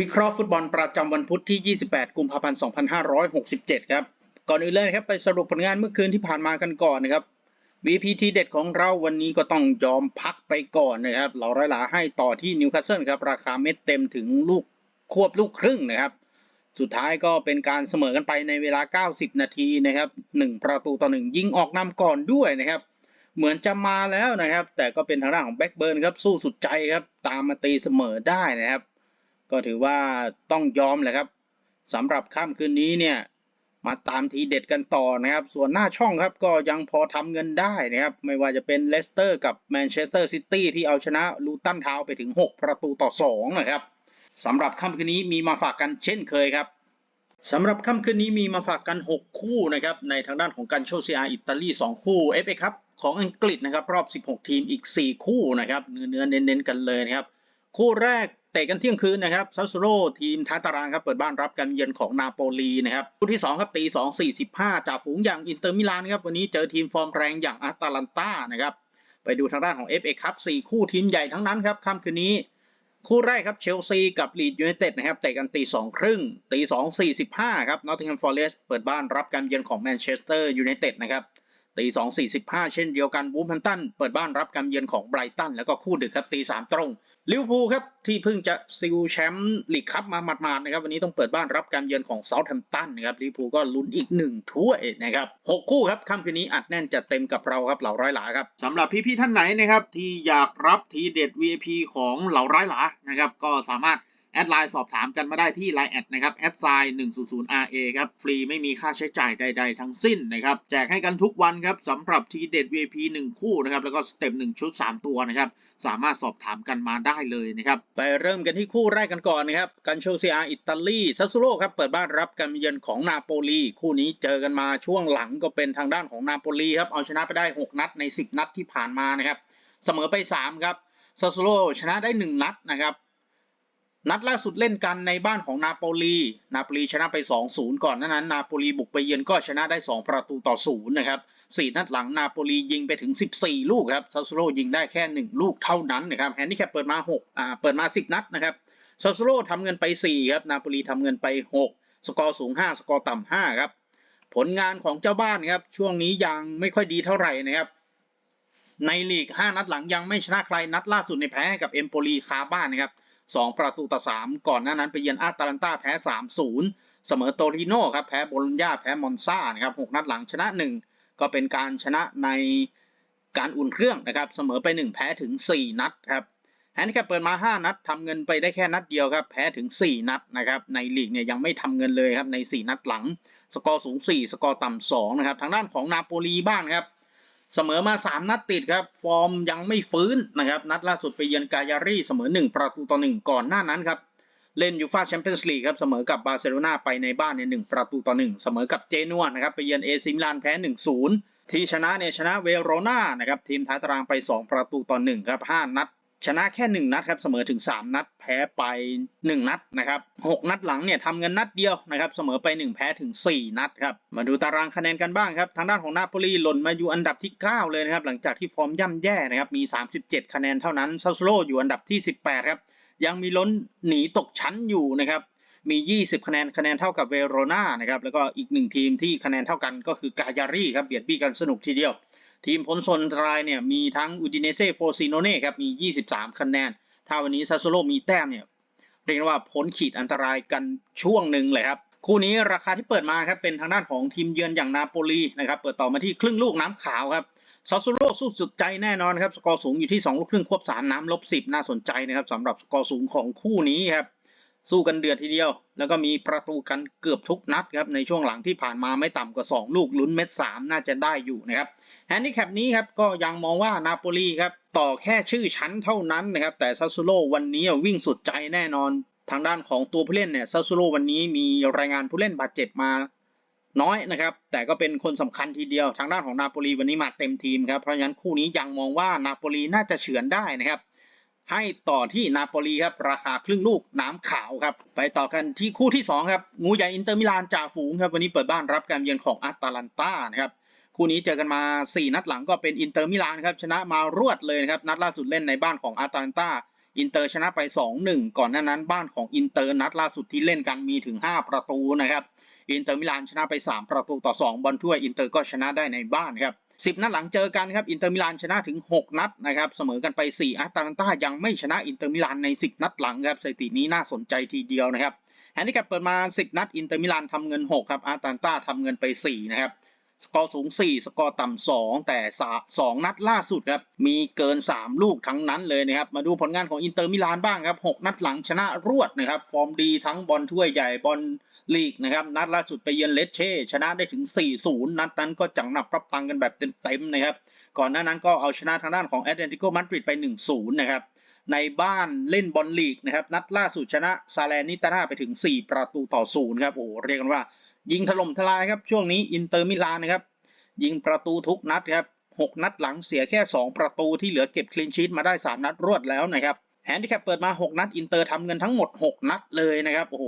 วิเคราะห์ฟุตบอลประจำวันพุธที่ 28 กุมภาพันธ์ 2567 ครับ ก่อนอื่นเลยครับไปสรุปผลงานเมื่อคืนที่ผ่านมากันก่อนนะครับ VPT เด็ดของเราวันนี้ก็ต้องยอมพักไปก่อนนะครับ เราร้อยหลาให้ต่อที่นิวคาสเซิลครับ ราคาเม็ดเต็มถึงลูกควบลูกครึ่งนะครับ สุดท้ายก็เป็นการเสมอกันไปในเวลา 90 นาทีนะครับ 1 ประตูต่อ 1 ยิงออกนำก่อนด้วยนะครับ เหมือนจะมาแล้วนะครับ แต่ก็เป็นทางด้านของแบ็กเบิร์นครับสู้สุดใจครับ ตามมาตีเสมอได้นะครับ ก็ถือว่าต้องยอมแหละครับสำหรับค่ำคืนนี้เนี่ยมาตามทีเด็ดกันต่อนะครับ ส่วนหน้าช่องครับก็ยังพอทำเงินได้นะครับ ไม่ว่าจะเป็นเลสเตอร์กับแมนเชสเตอร์ซิตี้ที่เอาชนะลูตันทาวไปถึง 6 ประตูต่อ 2 นะครับสำหรับค่ำคืนนี้มีมาฝากกันเช่นเคยครับสำหรับค่ำคืนนี้มีมาฝากกัน 6 คู่นะครับในทางด้านของการโชซีอาอิตาลี 2 คู่ FA ครับของอังกฤษนะครับรอบ 16 ทีมอีก 4 คู่นะครับเนื้อเน้นๆกันเลยนะครับคู่แรก ตะกันเที่ยงคืนนะครับซัสโซโรทีมท้ายตารางครับเปิดบ้านรับการเยือนของนาโปลีนะครับคู่ที่2ครับตี2 45จากฝูงอย่างอินเตอร์มิลานครับวันนี้เจอทีมฟอร์มแรงอย่างอาตาลันตานะครับไปดูทางด้านของ FA ครับ4คู่ทีมใหญ่ทั้งนั้นครับค่ำคืนนี้ คู่แรกครับเชลซีกับลีดยูไนเต็ดนะครับเตะกันตีสองครึ่งตีสองสี่สิบห้าครับนอตติงแฮมฟอร์เรสต์เปิดบ้านรับการเยือนของแมนเชสเตอร์ยูไนเต็ดนะครับ ตีสองสี่สิบห้าเช่นเดียวกันบูมแฮมตันเปิดบ้านรับการเยือนของไบรตันแล้วก็คู่ดึกครับตีสามตรงลิเวอร์พูลครับที่เพิ่งจะซิลแชมป์ลีกคัพมาหมาดๆนะครับวันนี้ต้องเปิดบ้านรับการเยือนของเซาท์แฮมป์ตันนะครับลิเวอร์พูลก็ลุ้นอีกหนึ่งถ้วยนะครับหกคู่ครับค่ำคืนนี้อัดแน่นจัดเต็มกับเราครับเหล่าร้อยหลาครับสำหรับพี่ๆท่านไหนนะครับที่อยากรับทีเด็ด VIP ของเหล่าร้อยหลานะครับก็สามารถ แอดไลน์สอบถามกันมาได้ที่ Line แอดนะครับแอดไซน์100 RA ครับ ฟรีไม่มีค่าใช้จ่ายใด ๆ ทั้งสิ้นนะครับ แจกให้กันทุกวันครับสำหรับทีเด็ด VIP 1 คู่นะครับ แล้วก็สเต็ป1ชุด 3 ตัวนะครับ สามารถสอบถามกันมาได้เลยนะครับ ไปเริ่มกันที่คู่แรกกันก่อนนะครับกันโชเซียอิตาลีซัสซูโรครับ เปิดบ้านรับการเยือนของนาโปลี คู่นี้เจอกันมาช่วงหลังก็เป็นทางด้านของนาโปลีครับเอาชนะไปได้ 6 นัดใน 10 นัดที่ผ่านมานะครับเสมอไป3ครับซัสซูโรชนะได้ 1 นัดนะครับ นัดล่าสุดเล่นกันในบ้านของนาโปลี นาโปลีชนะไป 2-0 ก่อนหนานั้นนาโปลีบุกไปเยือนก็ชนะได้ 2 ประตูต่อ 0 นะครับ 4 นัดหลังนาโปลียิงไปถึง 14 ลูกครับ ซาซูโรยิงได้แค่ 1 ลูกเท่านั้นนะครับ แฮนดิแคปเปิดมา6อ่า เปิดมา 10 นัดนะครับ ซาซูโรทำเงินไป 4 ครับ นาโปลีทำเงินไป 6 สกอร์สูง 5 สกอร์ต่ำ5ครับ ผลงานของเจ้าบ้านครับ ช่วงนี้ยังไม่ค่อยดีเท่าไหร่นะครับในลีก 5 นัดหลังยังไม่ชนะใครนัดล่าสุดในแพ้ให้กับเอมโปลีคาบ้านนะครับ สองประตูต่อสามก่อนหน้านั้นไปเยือนอาตาลันตาแพ้สามศูนย์เสมอโตริโน่ครับ แพ้โบลญญาแพ้มอนซ่านะครับหกนัดหลังชนะหนึ่งก็เป็นการชนะในการอุ่นเครื่องนะครับ เสมอไปหนึ่งแพ้ถึงสี่นัดครับแฮนด์แคปเปิดมาห้านัดทำเงินไปได้แค่นัดเดียวครับ แพ้ถึงสี่นัดนะครับ ในลีกเนี่ยยังไม่ทำเงินเลยครับในสี่นัดหลัง สกอร์สูงสี่สกอร์ต่ำสองนะครับ ทางด้านของนาโปลีบ้างครับ เสมอมา 3 นัดติดครับ ฟอร์มยังไม่ฟื้นนะครับ นัดล่าสุดไปเยือนกายารีเสมอ 1 ประตูต่อ 1 ก่อนหน้านั้นครับ เล่นยูฟาแชมเปี้ยนส์ลีกครับ เสมอกับบาร์เซโลนาไปในบ้านเนี่ย1ประตูต่อ 1 เสมอกับเจนัวนะครับ ไปเยือนเอซิมิลานแพ้ 1-0 ที่ชนะเนี่ยชนะเวโรนานะครับ ทีมท้ายตารางไป 2 ประตูต่อ 1 ครับ 5 นัด ชนะแค่ 1 นัดครับเสมอถึง 3 นัดแพ้ไป 1 นัดนะครับ6นัดหลังเนี่ยทำเงินนัดเดียวนะครับเสมอไป 1 แพ้ถึง 4 นัดครับมาดูตารางคะแนนกันบ้างครับทางด้านของนาโปลีหล่นมาอยู่อันดับที่ 9 เลยนะครับหลังจากที่ฟอร์มย่ำแย่นะครับมี 37 คะแนนเท่านั้นซัสโซโลอยู่อันดับที่ 18ครับยังมีล้นหนีตกชั้นอยู่นะครับมี 20 คะแนน คะแนนเท่ากับเวโรนานะครับ แล้วก็อีกหนึ่งทีมที่คะแนนเท่ากันก็คือกายารีครับ เบียดบี้กันสนุกทีเดียว ทีมพ้นโซนอันตรายเนี่ยมีทั้งอูดิเนเซ่โฟซิโนเน่ครับมี 23 คะแนน ถ้าวันนี้ซาโซโลมีแต้มเนี่ยเรียกได้ว่าพ้นขีดอันตรายกันช่วงหนึ่งเลยครับคู่นี้ราคาที่เปิดมาครับเป็นทางด้านของทีมเยือนอย่างนาโปลีนะครับเปิดต่อมาที่ครึ่งลูกน้ำขาวครับซาโซโลสู้สุดใจแน่นอนครับสกอร์สูงอยู่ที่2ลูกครึ่งควบ3น้ำลบ10 น่าสนใจนะครับสำหรับสกอร์สูงของคู่นี้ครับ สู้กันเดือดทีเดียว แล้วก็มีประตูกันเกือบทุกนัดครับในช่วงหลังที่ผ่านมาไม่ต่ำกว่า 2 ลูกลุ้นเม็ด 3 น่าจะได้อยู่นะครับแฮนดิแคปนี้ครับก็ยังมองว่านาโปลีครับต่อแค่ชื่อชั้นเท่านั้นนะครับแต่ซาซูโลวันนี้วิ่งสุดใจแน่นอน ทางด้านของตัวผู้เล่นเนี่ยซาซูโลวันนี้มีรายงานผู้เล่นบาดเจ็บมาน้อยนะครับ แต่ก็เป็นคนสำคัญทีเดียวทางด้านของนาโปลีวันนี้มาเต็มทีมครับ เพราะฉะนั้นคู่นี้ยังมองว่านาโปลีน่าจะเฉือนได้นะครับ ให้ต่อที่นาโปลีครับราคาครึ่งลูกน้ำขาวครับ ไปต่อกันที่คู่ที่ 2 ครับ งูใหญ่อินเตอร์มิลานจ่าฝูงครับ วันนี้เปิดบ้านรับการเยือนของอาตาลันตานะครับคู่นี้เจอกันมา 4 นัดหลังก็เป็นอินเตอร์มิลานครับ ชนะมารวดเลยนะครับ นัดล่าสุดเล่นในบ้านของอาตาลันตาอินเตอร์ชนะไป 2-1 ก่อนหน้านั้นบ้านของอินเตอร์นัดล่าสุดที่เล่นกันมีถึง 5 ประตูนะครับอินเตอร์มิลานชนะไป 3 ประตูต่อ 2 บอลถ้วยอินเตอร์ก็ชนะได้ในบ้านครับ 10 นัดหลังเจอกันครับอินเตอร์มิลานชนะถึง 6 นัดนะครับเสมอกันไป 4 อาตาลันตายังไม่ชนะอินเตอร์มิลานใน 10 นัดหลังครับสถิตินี้น่าสนใจทีเดียวนะครับแฮนดิแคปเปิดมา 10 นัดอินเตอร์มิลานทำเงิน 6 ครับอาตาลันตาทำเงินไป 4 นะครับสกอร์สูง 4 สกอร์ต่ำ2แต่สองนัดล่าสุดครับมีเกิน 3 ลูกทั้งนั้นเลยนะครับมาดูผลงานของอินเตอร์มิลานบ้างครับ 6 นัดหลังชนะรวดนะครับฟอร์มดีทั้งบอลถ้วยใหญ่บอล ลีกนะครับนัดล่าสุดไปเยือนเลสเช่ชนะได้ถึง 4-0 นัดนั้นก็จังหนับรับตังกันแบบเต็มๆนะครับก่อนหน้านั้นก็เอาชนะทางด้านของแอตเลติโกมาดริดไป 1-0 นะครับในบ้านเล่นบอลลีกนะครับนัดล่าสุดชนะซาเลนิตาน่าไปถึง 4 ประตูต่อ0ครับโอ้เรียกกันว่า ยิงถล่มทลายครับช่วงนี้อินเตอร์มิลานนะครับยิงประตูทุกนัดครับ6นัดหลังเสียแค่ 2 ประตูที่เหลือเก็บคลีนชีตมาได้ 3 นัดรวดแล้วนะครับแฮนดิแคปเปิดมา 6 นัดอินเตอร์ทำเงินทั้งหมด 6 นัดเลยนะครับโอ้โห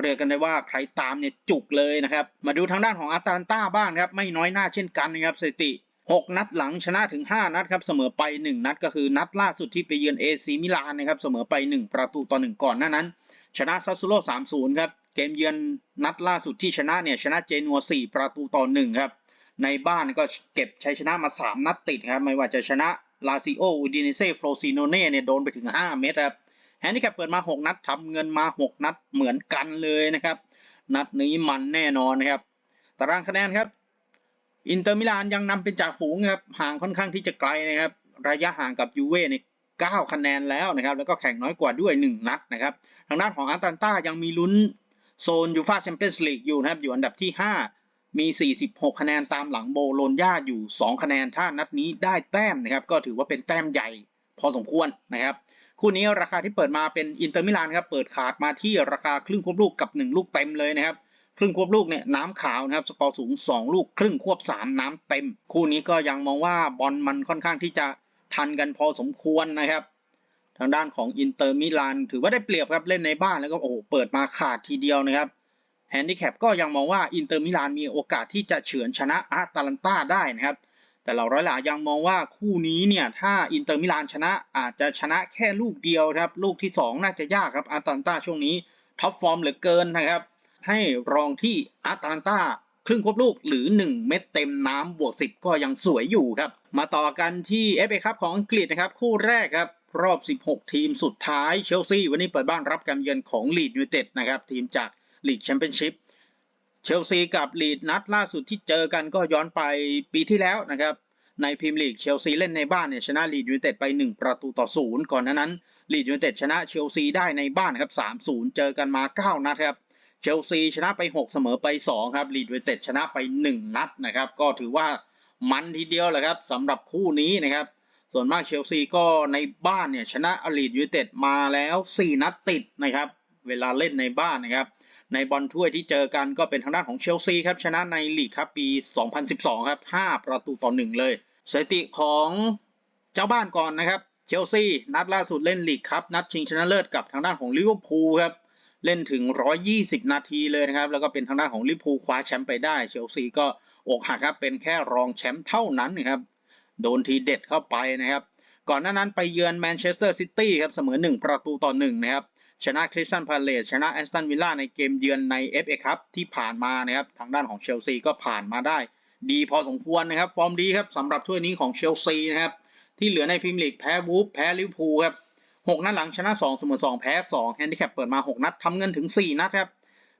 เรียกกันได้ว่าใครตามเนี่ยจุกเลยนะครับ มาดูทางด้านของอาตาลันตาบ้างครับไม่น้อยหน้าเช่นกันนะครับสถิติ 6 นัดหลังชนะถึง 5 นัดครับเสมอไป 1 นัดก็คือนัดล่าสุดที่ไปเยือนเอซีมิลานนะครับเสมอไป 1 ประตูต่อ 1 ก่อนหน้านั้น ชนะซัสซูโร่3-0ครับเกมเยือนนัดล่าสุดที่ชนะเนี่ยชนะเจนัว 4 ประตูต่อ 1 ครับ ในบ้านก็เก็บชัยชนะมา 3 นัดติดครับไม่ว่าจะชนะลาซิโออูดิเนเซ่โฟรซิโนเน่เนี่ยโดนไปถึง 5 เม็ดครับ แฮนดิแคปเปิดมา 6 นัดทำเงินมา 6 นัดเหมือนกันเลยนะครับ นัดนี้มันแน่นอนนะครับ ตารางคะแนนครับ อินเตอร์มิลานยังนำเป็นจ่าฝูงครับ ห่างค่อนข้างที่จะไกลนะครับ ระยะห่างกับยูเว่เนี่ย9คะแนนแล้วนะครับ แล้วก็แข่งน้อยกว่าด้วย 1 นัดนะครับ ทางด้านของอาร์ตันต้ายังมีลุ้นโซนยูฟาแชมเปี้ยนส์ลีกอยู่นะครับ อยู่อันดับที่ 5 มี 46 คะแนนตามหลังโบโลญญาอยู่ 2 คะแนน ถ้านัดนี้ได้แต้มนะครับ ก็ถือว่าเป็นแต้มใหญ่พอสมควรนะครับ คู่นี้ราคาที่เปิดมาเป็นอินเตอร์มิลานครับเปิดขาดมาที่ราคาครึ่งควบลูกกับ 1 ลูกเต็มเลยนะครับครึ่งควบลูกเนี่ยน้ำขาวนะครับสกอร์สูง 2 ลูก ครึ่งควบ 3 น้ำเต็ม คู่นี้ก็ยังมองว่าบอลมันค่อนข้างที่จะทันกันพอสมควรนะครับ ทางด้านของอินเตอร์มิลานถือว่าได้เปรียบครับเล่นในบ้านแล้วก็โอ้โหเปิดมาขาดทีเดียวนะครับแฮนดิแคปก็ยังมองว่าอินเตอร์มิลานมีโอกาสที่จะเฉือนชนะอาตาลันตาได้นะครับ แต่เราร้อยหลายังมองว่าคู่นี้เนี่ยถ้าอินเตอร์มิลานชนะอาจจะชนะแค่ลูกเดียวครับ ลูกที่ 2 น่าจะยากครับอาตาลันตาช่วงนี้ท็อปฟอร์มเหลือเกินนะครับ ให้รองที่อาตาลันตาครึ่งควบลูกหรือ 1 เม็ดเต็มน้ำบวก 10 ก็ยังสวยอยู่ครับ มาต่อกันที่ FA คัพของอังกฤษนะครับ คู่แรกครับ รอบ 16 ทีมสุดท้ายเชลซีวันนี้เปิดบ้านรับการเยือนของลีดยูไนเต็ดนะครับ ทีมจากลีกแชมเปี้ยนชิพ เชลซีกับลีดนัดล่าสุดที่เจอกันก็ย้อนไปปีที่แล้วนะครับในพรีเมียร์ลีกเชลซีเล่นในบ้านเนี่ยชนะลีดยูไนเต็ดไป 1 ประตูต่อ0ก่อนหน้านั้นลีดยูไนเต็ดชนะเชลซีได้ในบ้านครับ3-0 เจอกันมา 9 นัดครับเชลซีชนะไป 6 เสมอไป 2 ครับลีดยูไนเต็ดชนะไป 1 นัดนะครับก็ถือว่ามันทีเดียวแหละครับสำหรับคู่นี้นะครับส่วนมากเชลซีก็ในบ้านเนี่ยชนะอลีดยูไนเต็ดมาแล้ว 4 นัดติดนะครับเวลาเล่นในบ้านนะครับ ในบอลถ้วยที่เจอกันก็เป็นทางด้านของเชลซีครับชนะในลีกครับปี 2012 ครับ 5 ประตูต่อ 1 เลยสถิติของเจ้าบ้านก่อนนะครับ เชลซีนัดล่าสุดเล่นลีกครับนัดชิงชนะเลิศกับทางด้านของลิเวอร์พูลครับเล่นถึง 120 นาทีเลยนะครับ แล้วก็เป็นทางด้านของลิเวอร์พูลคว้าแชมป์ไปได้เชลซีก็อกหักครับเป็นแค่รองแชมป์เท่านั้นนะครับโดนทีเด็ดเข้าไปนะครับ ก่อนหน้านั้นไปเยือนแมนเชสเตอร์ซิตี้ครับเสมอ 1 ประตูต่อ1นะครับ ชนะคริสตันพาเลสชนะแอสตันวิลล่าในเกมเยือนใน FA ครับที่ผ่านมานะครับทางด้านของเชลซีก็ผ่านมาได้ ดีพอสมควรนะครับ ฟอร์มดีครับสำหรับถ้วยนี้ของเชลซีนะครับที่เหลือในพรีเมียร์ลีกแพ้วูฟแพ้ลิเวอร์พูลครับ6นัดหลังชนะ2เสมอ2แพ้2แฮนดิแคปเปิดมา 6 นัดทำเงินถึง 4 นัดครับ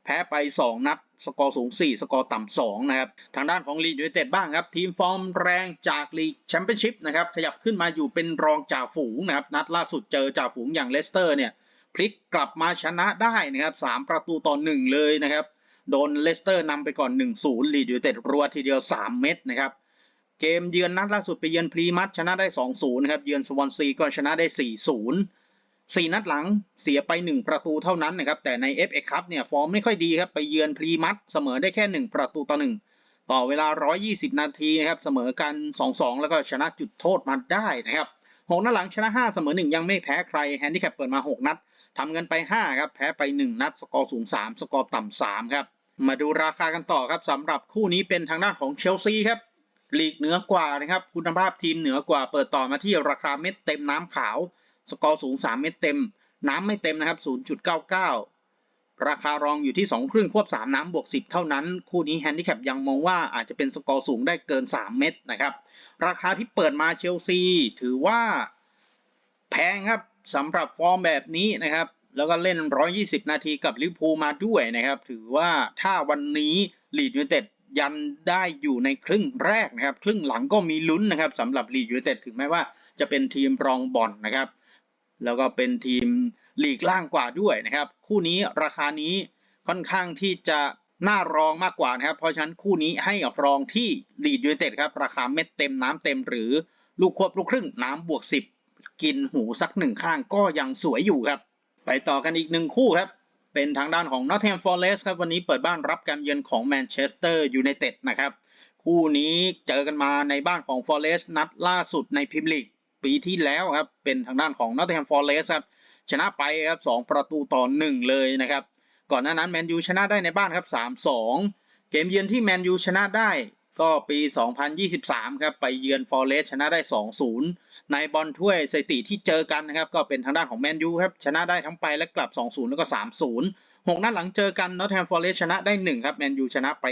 แพ้ไป 2 นัด สกอร์สูง 4 สกอร์ต่ำ2นะครับทางด้านของลีดยูไนเต็ดบ้างครับ ทีมฟอร์มแรงจากลีกแชมเปี้ยนชิพนะครับขยับขึ้นมาอยู่เป็นรองจ่าฝูงนะครับนัดล่าสุดเจอจ่าฝูงอย่างเลสเตอร์เนี่ย พลิกกลับมาชนะได้นะครับ3ประตูต่อ1เลยนะครับ โดนเลสเตอร์นำไปก่อน 1-0 ลีดยูเต็ดรัวทีเดียว 3 เม็ดนะครับ เกมเยือนนัดล่าสุดไปเยือนพรีมัตชนะได้ 2-0 นะครับ เยือนสวอนซีก็ชนะได้ 4-0 4 นัดหลังเสียไป 1 ประตูเท่านั้นนะครับ แต่ใน FA คัพเนี่ยฟอร์มไม่ค่อยดีครับ ไปเยือนพรีมัตเสมอได้แค่ 1 ประตูต่อ 1 ต่อเวลา 120 นาทีนะครับ เสมอกัน 2-2 แล้วก็ชนะจุดโทษมาได้นะครับ 6 นัดหลังชนะ 5 เสมอ 1 ยังไม่แพ้ใคร แฮนดิแคปเปิดมา 6 นัด ทำเงินไป 5 ครับ แพ้ไป 1 นัด สกอร์สูง 3 สกอร์ต่ำ3ครับ มาดูราคากันต่อครับสำหรับคู่นี้เป็นทางด้านของเชลซีครับลีกเหนือกว่านะครับ คุณภาพทีมเหนือกว่าเปิดต่อมาที่ราคาเม็ดเต็มน้ำขาว สกอร์สูง 3 เม็ดเต็ม น้ำไม่เต็มนะครับ 0.99 ราคารองอยู่ที่ 2 ครึ่งควบ 3 น้ำบวก 10 เท่านั้น คู่นี้แฮนดิแคปยังมองว่าอาจจะเป็นสกอร์สูงได้เกิน 3 เม็ดนะครับ ราคาที่เปิดมาเชลซี ถือว่าแพงครับ สำหรับฟอร์มแบบนี้นะครับ แล้วก็เล่น 120 นาทีกับลิเวอร์พูลมาด้วยนะครับ ถือว่าถ้าวันนี้ลีดยูไนเต็ดยันได้อยู่ในครึ่งแรกนะครับ ครึ่งหลังก็มีลุ้นนะครับสำหรับลีดยูไนเต็ดถึงแม้ว่าจะเป็นทีมรองบอลนะครับ แล้วก็เป็นทีมลีกล่างกว่าด้วยนะครับ คู่นี้ราคานี้ค่อนข้างที่จะน่ารองมากกว่านะครับ เพราะฉะนั้นคู่นี้ให้รองที่ลีดยูไนเต็ดครับ ราคาเม็ดเต็มน้ำเต็มหรือลูกควบลูกครึ่งน้ำบวก 10 กินหูสักหนึ่งข้างก็ยังสวยอยู่ครับ ไปต่อกันอีกหนึ่งคู่ครับ เป็นทางด้านของ Nottingham Forest ครับ วันนี้เปิดบ้านรับการเยือนของ Manchester United นะครับ คู่นี้เจอกันมาในบ้านของ Forest นัดล่าสุดในพรีเมียร์ลีกปีที่แล้วครับ เป็นทางด้านของ Nottingham Forest ครับ ชนะไปครับ2ประตูต่อ1เลยนะครับ ก่อนหน้านั้นแมนยูชนะได้ในบ้านครับ3-2เกมเยือนที่แมนยูชนะได้ก็ปี 2023 ครับ ไปเยือน Forest ชนะได้ 2-0 ในบอลถ้วยสถิติที่เจอกันนะครับ ก็เป็นทางด้านของแมนยูครับชนะได้ทั้งไปและกลับ 2-0 แล้วก็ 3-0 6 นัดหลังเจอกัน Nottingham Forest ชนะได้ 1 ครับแมนยูชนะไป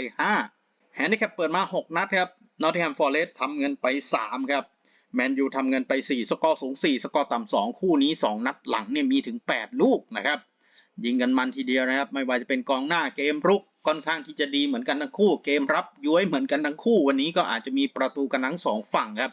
5 แฮนดิแคปเปิดมา 6 นัดครับ Nottingham Forest ทำเงินไป 3 ครับแมนยูทำเงินไป 4 สกอร์สูง 4 สกอร์ต่ำ2 คู่นี้ 2 นัดหลังเนี่ยมีถึง 8 ลูกนะครับยิงกันมันทีเดียวนะครับ ไม่ว่าจะเป็นกองหน้าเกมรุกค่อนข้างที่จะดีเหมือนกันทั้งคู่ เกมรับย้วยเหมือนกันทั้งคู่ วันนี้ก็อาจจะมีประตูกันทั้งสองฝั่งครับ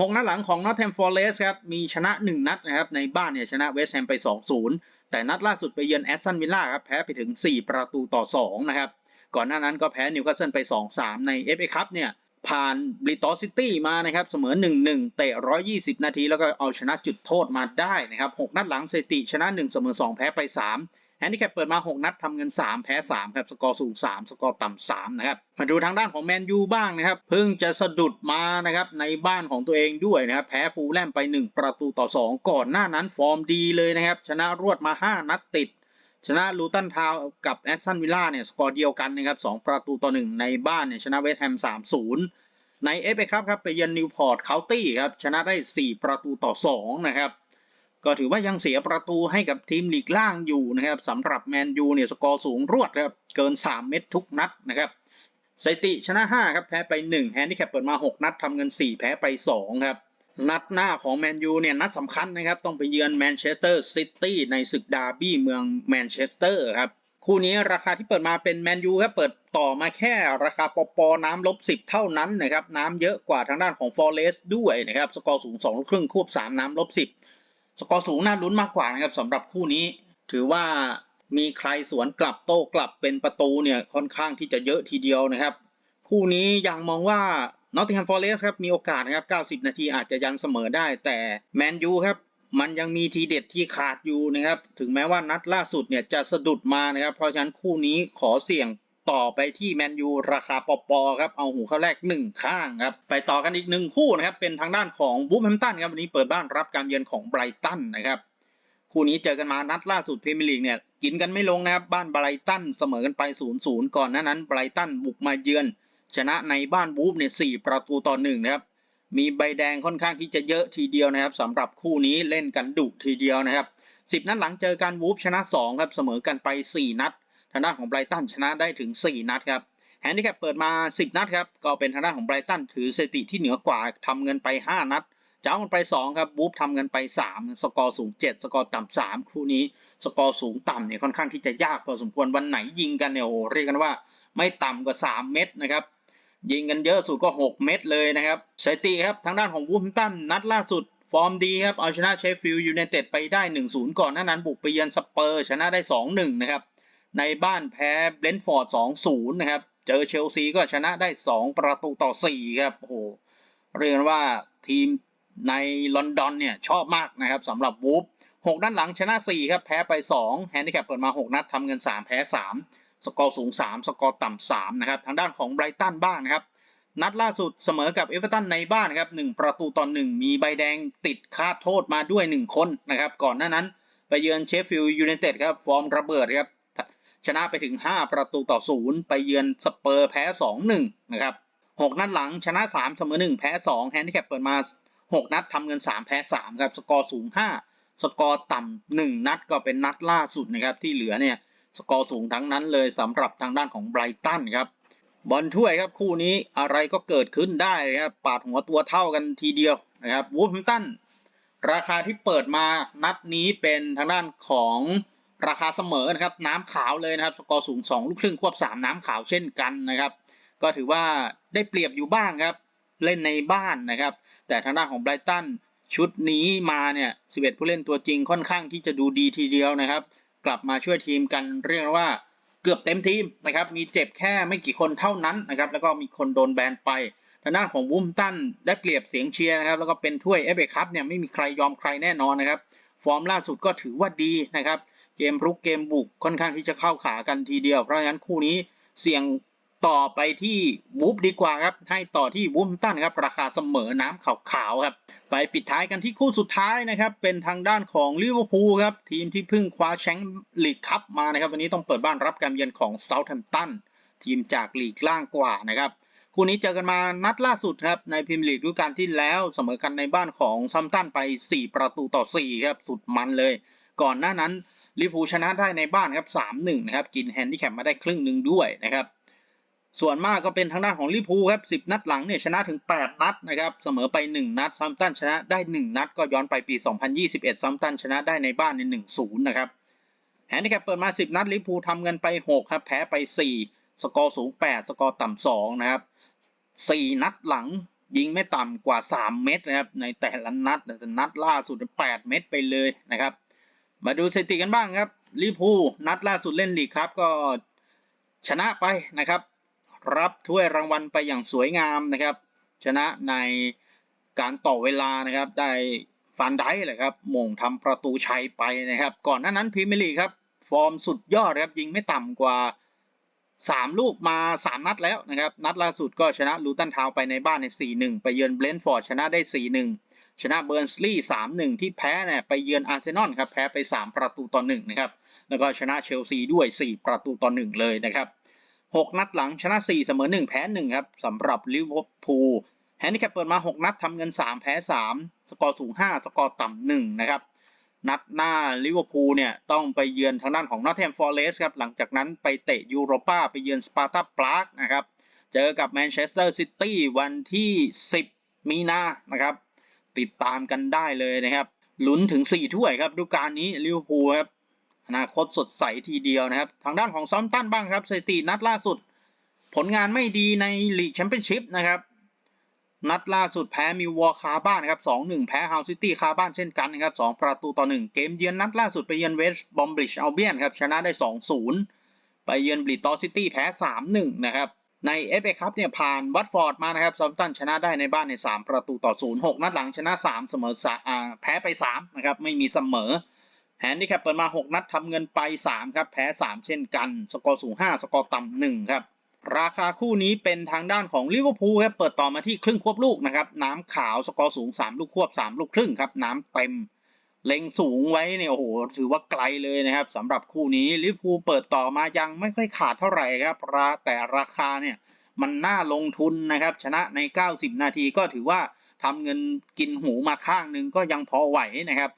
หกนัดหลังของ Nottingham Forest ครับมีชนะ 1 นัดนะครับในบ้านเนี่ยชนะเวสต์แฮมไป 2-0 แต่นัดล่าสุดไปเยือนแอตตันวิลล่าครับแพ้ไปถึง 4 ประตูต่อ 2 นะครับ ก่อนหน้านั้นก็แพ้นิวคาสเซิลไป 2-3 ใน FA Cup เนี่ยผ่านบริตอซิตี้มานะครับเสมอ 1-1 เตะ 120 นาที แล้วก็เอาชนะจุดโทษมาได้นะครับ 6 นัดหลังสถิติชนะ 1 เสมอ 2 แพ้ไป 3 แฮนดิแคปเปิดมา 6 นัดทำเงิน 3 แพ้ 3 ครับ สกอร์สูง 3 สกอร์ต่ำ3นะครับ มาดูทางด้านของแมนยูบ้างนะครับ เพิ่งจะสะดุดมานะครับในบ้านของตัวเองด้วยนะครับ แพ้ฟูลแลมไป 1 ประตูต่อ 2 ก่อนหน้านั้นฟอร์มดีเลยนะครับ ชนะรวดมา 5 นัดติด ชนะลูตันทาวกับแอตตันวิลล่าเนี่ยสกอร์เดียวกันนะครับ 2 ประตูต่อ 1 ในบ้านเนี่ยชนะเวสต์แฮม 3-0 ในเอฟเอครับครับไปเยือนนิวพอร์ตเคาน์ตี้ครับชนะได้ 4 ประตูต่อ 2 นะครับ ก็ถือว่ายังเสียประตูให้กับทีมลีกล่างอยู่นะครับสำหรับแมนยูเนี่ยสกอร์สูงรวดครับเกิน 3 เม็ดทุกนัดนะครับสถิติชนะ 5 ครับ แพ้ไป 1 แฮนดิแคปเปิดมา 6 นัดทำเงิน 4 แพ้ไป 2 ครับนัดหน้าของแมนยูเนี่ยนัดสำคัญนะครับ ต้องไปเยือนแมนเชสเตอร์ซิตี้ในศึกดาร์บี้เมืองแมนเชสเตอร์ครับ คู่นี้ราคาที่เปิดมาเป็นแมนยูครับเปิดต่อมาแค่ราคาปอปอน้ำลบ10เท่านั้นนะครับ น้ำเยอะกว่าทางด้านของฟอเรสด้วยนะครับ สกอร์สูง2ครึ่งควบ3น้ำลบ10 สกอร์สูงน่าลุ้นมากกว่านะครับสำหรับคู่นี้ ถือว่ามีใครสวนกลับโต้กลับเป็นประตูเนี่ยค่อนข้างที่จะเยอะทีเดียวนะครับ คู่นี้ยังมองว่า Nottingham Forest ครับมีโอกาสนะครับ 90 นาทีอาจจะยังเสมอได้ แต่แมนยูครับมันยังมีทีเด็ดที่ขาดอยู่นะครับ ถึงแม้ว่านัดล่าสุดเนี่ยจะสะดุดมานะครับ เพราะฉะนั้นคู่นี้ขอเสี่ยง ต่อไปที่แมนยูราคาปอปอครับเอาหูเข้าแรก 1 ข้างครับไปต่อกันอีกหนึ่งคู่นะครับเป็นทางด้านของบูฟแฮมตันครับวันนี้เปิดบ้านรับการเยือนของไบรตันนะครับคู่นี้เจอกันมานัดล่าสุดพรีเมียร์ลีกเนี่ยกินกันไม่ลงนะครับบ้านไบรตันเสมอกันไป0-0ก่อนหน้านั้นไบรตันบุกมาเยือน ชนะในบ้านบูฟเนี่ย4ประตูต่อ1นะครับมีใบแดงค่อนข้างที่จะเยอะทีเดียวนะครับสำหรับคู่นี้เล่นกันดุทีเดียวนะครับ10 นัดหลังเจอกันวูฟชนะ2ครับเสมอกันไป 4 นัด ทางด้านของไบรตันชนะได้ถึง 4 นัดครับแฮนดิแคปเปิดมา 10 นัดครับก็เป็นทางด้านของไบรตันถือสถิติที่เหนือกว่าทำเงินไป 5 นัดจ้ากันไป2ครับวูฟทำเงินไป 3 สกอร์สูง 7 สกอร์ต่ำ3คู่นี้ สกอร์สูงต่ำเนี่ยค่อนข้างที่จะยากพอสมควรวันไหนยิงกันเนี่ยโอ้โหเรียกกันว่าไม่ต่ำกว่า 3 เม็ดนะครับ ยิงกันเยอะสุดก็ 6 เม็ดเลยนะครับสถิติครับทางด้านของวูฟตันนัดล่าสุด ฟอร์มดีครับเอาชนะเชฟฟิลด์ยูไนเต็ดไปได้ 1-0 ก่อนหน้านั้นบุกไปเยือนสเปอร์ชนะได้ 2-1 นะครับ ในบ้านแพ้เบรนท์ฟอร์ด2-0 นะครับ เจอเชลซีก็ชนะได้ 2 ประตูต่อ 4 ครับ โอ้โห เรียกว่าทีมในลอนดอนเนี่ยชอบมากนะครับสำหรับวูฟ6นัดหลังชนะ 4 ครับ แพ้ไป 2 แฮนดิแคปเปิดมา 6 นัดทำเงิน 3 แพ้ 3 สกอร์สูง 3 สกอร์ต่ำ3นะครับ ทางด้านของไบรตันบ้างนะครับ นัดล่าสุดเสมอกับเอเวอร์ตันในบ้านครับ 1 ประตูต่อ 1 มีใบแดงติดคาดโทษมาด้วย 1 คนนะครับ ก่อนหน้านั้นไปเยือนเชฟฟิลด์ยูไนเต็ดครับ ฟอร์มระเบิดครับ ชนะไปถึง 5 ประตูต่อ 0 ไปเยือนสเปอร์แพ้ 2-1 นะครับ 6 นัดหลังชนะ 3 เสมอ 1 แพ้ 2 แฮนดิแคปเปิดมา 6 นัดทำเงิน 3 แพ้ 3 ครับ สกอร์สูง 5 สกอร์ต่ำ1นัดก็เป็นนัดล่าสุดนะครับ ที่เหลือเนี่ยสกอร์สูงทั้งนั้นเลยสำหรับทางด้านของไบรตันครับบอลถ้วยครับคู่นี้อะไรก็เกิดขึ้นได้ครับปาดหัวตัวเท่ากันทีเดียวนะครับวูฟแฮมตันราคาที่เปิดมานัดนี้เป็นทางด้านของ ราคาเสมอนะครับน้ำขาวเลยนะครับสกอร์สูง 2 ลูกครึ่งควบ 3 น้ำขาวเช่นกันนะครับ ก็ถือว่าได้เปรียบอยู่บ้างครับเล่นในบ้านนะครับ แต่ทางด้านของไบรตันชุดนี้มาเนี่ย 11 ผู้เล่นตัวจริงค่อนข้างที่จะดูดีทีเดียวนะครับ กลับมาช่วยทีมกันเรียกว่าเกือบเต็มทีมนะครับ มีเจ็บแค่ไม่กี่คนเท่านั้นนะครับ แล้วก็มีคนโดนแบนไป ทางด้านของวูมตันได้เปรียบเสียงเชียร์นะครับ แล้วก็เป็นถ้วยเอฟเอคัพเนี่ยไม่มีใครยอมใครแน่นอนนะครับ ฟอร์มล่าสุดก็ถือว่าดีนะครับ เกมรุกเกมบุกค่อนข้างที่จะเข้าขากันทีเดียว เพราะฉะนั้นคู่นี้เสี่ยงต่อไปที่วูฟดีกว่าครับ ให้ต่อที่วูมตันครับ ราคาเสมอน้ำขาวๆครับ ไปปิดท้ายกันที่คู่สุดท้ายนะครับ เป็นทางด้านของลิเวอร์พูลครับ ทีมที่เพิ่งคว้าแชมป์ลีกคัพมานะครับ วันนี้ต้องเปิดบ้านรับการเยือนของเซาท์แฮมป์ตันทีมจากลีกล่างกว่านะครับ คู่นี้เจอกันมานัดล่าสุดครับ ในพรีเมียร์ลีกฤดูกาลที่แล้วเสมอกันในบ้านของซัมตันไป 4 ประตูต่อ 4 ครับ สุดมันเลย ก่อนหน้านั้น ลิเวอร์พูชนะได้ในบ้านครับ3-1นะครับ กินแฮนดิแคปมาได้ครึ่งหนึ่งด้วยนะครับ ส่วนมากก็เป็นทางด้านของลิเวอร์พูครับ10นัดหลังเนี่ยชนะถึง 8 นัดนะครับ เสมอไป 1 นัดซัมตันชนะได้ 1 นัด ก็ย้อนไปปี 2021ซัมตันชนะได้ในบ้านใน 1-0 นะครับแฮนดิแคปเปิดมา 10 นัดลิเวอร์พูทำเงินไป 6 ครับ แพ้ไป 4 สกอร์สูง 8 สกอร์ต่ำ2นะครับ 4 นัดหลังยิงไม่ต่ำกว่า 3 เม็ดนะครับ ในแต่ละนัดแต่นัดล่าสุด 8 เม็ดไปเลยนะครับ มาดูสถิติกันบ้างครับลิพูนัดล่าสุดเล่นลีกครับก็ชนะไปนะครับ รับถ้วยรางวัลไปอย่างสวยงามนะครับ ชนะในการต่อเวลานะครับได้ฟันได้เลยครับมงทำประตูชัยไปนะครับ ก่อนหน้านั้นพรีเมียร์ลีกครับ ฟอร์มสุดยอดครับยิงไม่ต่ำกว่า 3 ลูกมา 3 นัดแล้วนะครับ นัดล่าสุดก็ชนะลูตันทาวไปในบ้านใน 4-1 ไปเยือนเบรนฟอร์ดชนะได้ 4-1 ชนะเบิร์นสลีย์3-1ที่แพ้เนี่ยไปเยือนอาร์เซนอลครับแพ้ไป 3 ประตูต่อ1นะครับแล้วก็ชนะเชลซีด้วย 4 ประตูต่อ1เลยนะครับ6นัดหลังชนะ 4 เสมอ 1 แพ้1ครับสำหรับลิเวอร์พูลแฮนดิแคปเปิดมา 6 นัดทำเงิน 3 แพ้ 3 สกอร์สูง 5 สกอร์ต่ำ1นะครับนัดหน้าลิเวอร์พูลเนี่ยต้องไปเยือนทางด้านของนอตแฮมฟอร์เรสครับหลังจากนั้นไปเตะยูโรปาไปเยือนสปาร์ตาปรากนะครับเจอกับแมนเชสเตอร์ซิตี้วันที่ 10 มีนานะครับ ติดตามกันได้เลยนะครับลุ้นถึง 4 ถ้วยครับดูการนี้ลิเวอร์พูลครับอนาคตสดใสทีเดียวนะครับ ทางด้านของซัมตันบ้างครับสถิตินัดล่าสุด ผลงานไม่ดีในลีกแชมเปี้ยนชิพนะครับ นัดล่าสุดแพ้มิววอร์คาบ้านนะครับ2-1แพ้ฮาวซิตี้คาบ้านเช่นกันนะครับ2ประตูต่อ1เกมเยือนนัดล่าสุดไปเยือนเวสต์บอมบริดจ์อัลเบียนครับชนะได้2-0ไปเยือนบริตอซิตี้แพ้3-1นะครับ ในเอฟเอคัพเนี่ยผ่านวัตฟอร์ดมานะครับซัมตันชนะได้ในบ้านใน 3 ประตูต่อ 0 6 นัดหลังชนะ 3 เสมอ3อ่าแพ้ไป3นะครับไม่มีเสมอแฮนดิแคปเปิดมา 6 นัดทำเงินไป 3 ครับแพ้ 3 เช่นกัน สกอร์สูง 5 สกอร์ต่ำ1ครับราคาคู่นี้เป็นทางด้านของลิเวอร์พูลครับเปิดต่อมาที่ครึ่งควบลูกนะครับน้ำขาวสกอร์สูง 3 ลูกควบ 3 ลูกครึ่งครับน้ำเต็ม เล็งสูงไว้เนี่ยโอ้โหถือว่าไกลเลยนะครับสำหรับคู่นี้ลิเวอร์พูเปิดต่อมายังไม่ค่อยขาดเท่าไหร่ครับราแต่ราคาเนี่ยมันน่าลงทุนนะครับ ชนะใน 90 นาทีก็ถือว่าทำเงินกินหูมาข้างหนึ่งก็ยังพอไหวนะครับ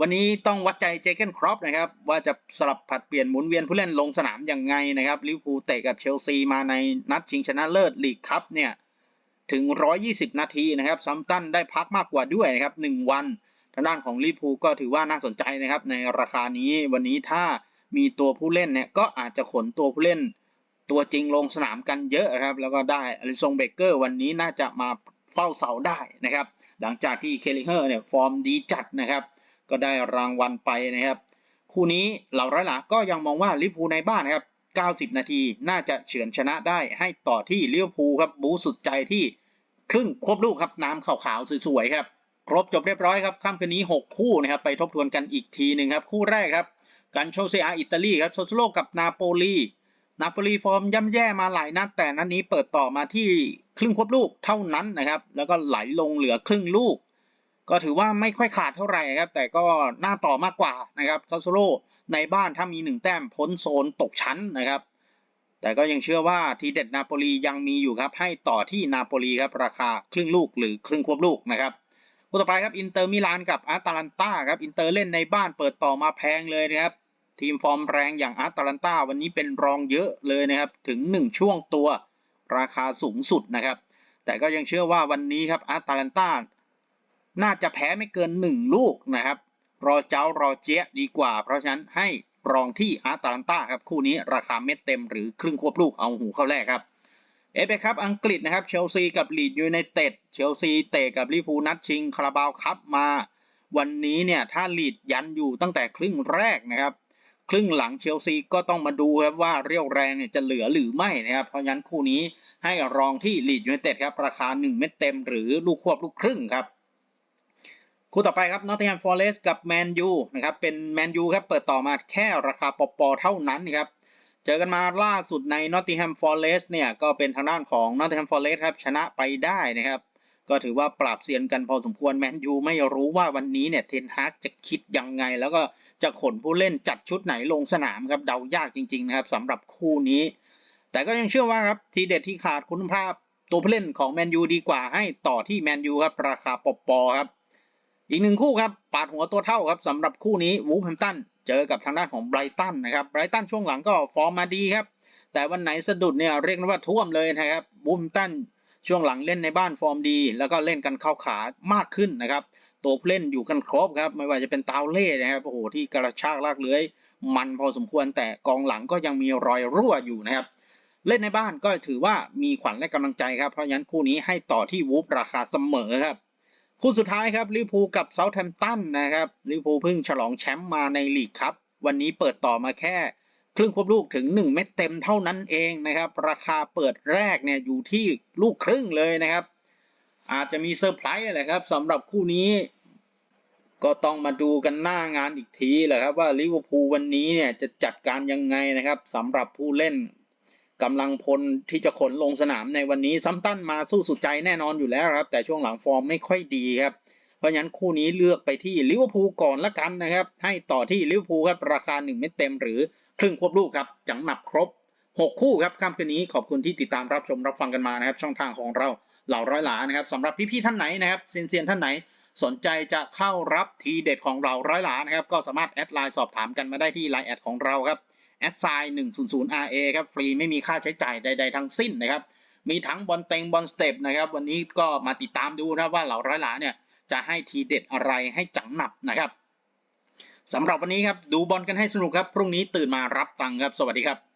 วันนี้ต้องวัดใจเจเกนครอปนะครับว่าจะสลับผัดเปลี่ยนหมุนเวียนผู้เล่นลงสนามยังไงนะครับลิเวอร์พูเตะกับเชลซีมาในนัดชิงชนะเลิศลีกคัพเนี่ยถึง 120 นาทีนะครับซัมตันได้พักมากกว่าด้วยนะครับ 1 วันางด้านของลิพูก็ถือว่าน่าสนใจนะครับ ในราคานี้วันนี้ถ้ามีตัวผู้เล่นเนี่ยก็อาจจะขนตัวผู้เล่น ตัวจริงลงสนามกันเยอะครับ แล้วก็ได้อลิซงเบเกอร์วันนี้น่าจะมาเฝ้าเสาได้นะครับ หลังจากที่เคลิเฮอร์เนี่ยฟอร์มดีจัดนะครับ ก็ได้รางวัลไปนะครับ คู่นี้เหล่าร้อยหลาก็ยังมองว่าลิพูในบ้านนะครับ 90 นาทีน่าจะเฉือนชนะได้ให้ต่อที่ลิเวอร์พูลครับบูสุดใจที่ครึ่งควบลูกครับน้ำขาวๆสวยๆครับ ครบจบเรียบร้อยครับค่ำคืนนี้ 6 คู่นะครับไปทบทวนกันอีกทีหนึ่งครับ คู่แรกครับกันโชเซียอิตาลีครับโซโซโลกับนาโปลีนาโปลีฟอร์มย่ำแย่มาหลายนัดแต่นัดนี้เปิดต่อมาที่ครึ่งควบลูกเท่านั้นนะครับ แล้วก็ไหลลงเหลือครึ่งลูก ก็ถือว่าไม่ค่อยขาดเท่าไหร่ครับ แต่ก็น่าต่อมากกว่านะครับซาโซโลในบ้านถ้ามีหนึ่งแต้มพ้นโซนตกชั้นนะครับ แต่ก็ยังเชื่อว่าทีเด็ดนาโปลียังมีอยู่ครับ ให้ต่อที่นาโปลีครับราคาครึ่งลูกหรือครึ่งควบลูกนะครับ คู่ต่อไปครับอินเตอร์มิลานกับอาร์ตาลันตาครับอินเตอร์เล่นในบ้านเปิดต่อมาแพงเลยนะครับทีมฟอร์มแรงอย่างอาร์ตาลันตาวันนี้เป็นรองเยอะเลยนะครับถึง 1 ช่วงตัวราคาสูงสุดนะครับ แต่ก็ยังเชื่อว่าวันนี้ครับอาร์ตาลันตาน่าจะแพ้ไม่เกิน 1 ลูกนะครับ รอเจ้ารอเจ๊ดีกว่า เพราะฉะนั้นให้รองที่อาร์ตาลันตาครับคู่นี้ราคาเม็ดเต็มหรือครึ่งควบลูกเอาหูเข้าแรกครับ เอฟเอครับอังกฤษนะครับเชลซีกับลีดยูไนเต็ดเชลซีเตะกับลิเวอร์พูนัดชิงคาราบาวคัพมา วันนี้เนี่ยถ้าลีดยันอยู่ตั้งแต่ครึ่งแรกนะครับ ครึ่งหลังเชลซีก็ต้องมาดูครับว่าเรี่ยวแรงเนี่ยจะเหลือหรือไม่นะครับ เพราะฉะนั้นคู่นี้ให้รองที่ลีดยูไนเต็ดครับราคา 1 เม็ดเต็มหรือลูกควบลูกครึ่งครับคู่ต่อไปครับนอตติงแฮมฟอเรสต์กับแมนยูนะครับเป็นแมนยูครับเปิดต่อมาแค่ราคาปอปอเท่านั้นนะครับ เจอกันมาล่าสุดใน Nottingham Forest เนี่ยก็เป็นทางด้านของ Nottingham Forest ครับชนะไปได้นะครับ ก็ถือว่าปราบเซียนกันพอสมควรแมนยูไม่รู้ว่าวันนี้เนี่ยเทนฮากจะคิดยังไง แล้วก็จะขนผู้เล่นจัดชุดไหนลงสนามครับเดายากจริงๆนะครับสำหรับคู่นี้ แต่ก็ยังเชื่อว่าครับทีเด็ดที่ขาดคุณภาพตัวผู้เล่นของแมนยูดีกว่าให้ต่อที่แมนยูครับราคาปอปอครับอีกหนึ่งคู่ครับปาดหัวตัวเท่าครับสำหรับคู่นี้วูฟแฮมตัน เจอกับทางด้านของไบรตันนะครับไบรตันช่วงหลังก็ฟอร์มมาดีครับ แต่วันไหนสะดุดเนี่ยเรียกว่าท่วมเลยนะครับวูมตันช่วงหลังเล่นในบ้านฟอร์มดี แล้วก็เล่นกันเข้าขามากขึ้นนะครับ ตัวผู้เล่นอยู่กันครบครับ ไม่ว่าจะเป็นตาวเล่นะครับโอ้โหที่กระชากลากเลื้อย มันพอสมควรแต่กองหลังก็ยังมีรอยรั่วอยู่นะครับ เล่นในบ้านก็ถือว่ามีขวัญและกำลังใจครับเพราะฉะนั้นคู่นี้ให้ต่อที่วูฟราคาเสมอครับ คู่สุดท้ายครับลิพูกับเซาท์แฮมป์ตันนะครับลิพูเพิ่งฉลองแชมป์มาในลีกครับ วันนี้เปิดต่อมาแค่ ครึ่งควบลูกถึง 1 เม็ดเต็มเท่านั้นเองนะครับ ราคาเปิดแรกเนี่ยอยู่ที่ลูกครึ่งเลยนะครับ อาจจะมีเซอร์ไพรส์แหละครับสำหรับคู่นี้ ก็ต้องมาดูกันหน้างานอีกทีแหละครับว่าลิเวอร์พูลวันนี้เนี่ยจะจัดการยังไงนะครับสำหรับผู้เล่น กำลังพลที่จะขนลงสนามในวันนี้ซัมตันมาสู้สุดใจแน่นอนอยู่แล้วครับ แต่ช่วงหลังฟอร์มไม่ค่อยดีครับ เพราะฉะนั้นคู่นี้เลือกไปที่ลิเวอร์พูลก่อนละกันนะครับ ให้ต่อที่ลิเวอร์พูลครับราคา1เม็ดเต็มหรือครึ่งควบลูกครับจังหนับครบ 6 คู่ครับค่ำคืนนี้ขอบคุณที่ติดตามรับชมรับฟังกันมานะครับ ช่องทางของเราเหล่าร้อยหลานะครับสำหรับพี่ๆท่านไหนนะครับเซียนๆท่านไหนสนใจจะเข้ารับทีเด็ดของเราร้อยหลานะครับก็สามารถแอดไลน์สอบถามกันมาได้ที่ไลน์แอดของเราครับ แอดไซน์100 RA ครับฟรีไม่มีค่าใช้จ่ายใด ๆ ทั้งสิ้นนะครับ มีทั้งบอลเต็งบอลสเต็ปนะครับวันนี้ก็มาติดตามดูนะว่าเหล่าร้อยหลาเนี่ยจะให้ทีเด็ดอะไรให้จังหนับนะครับสำหรับวันนี้ครับดูบอลกันให้สนุกครับ พรุ่งนี้ตื่นมารับฟังครับ สวัสดีครับ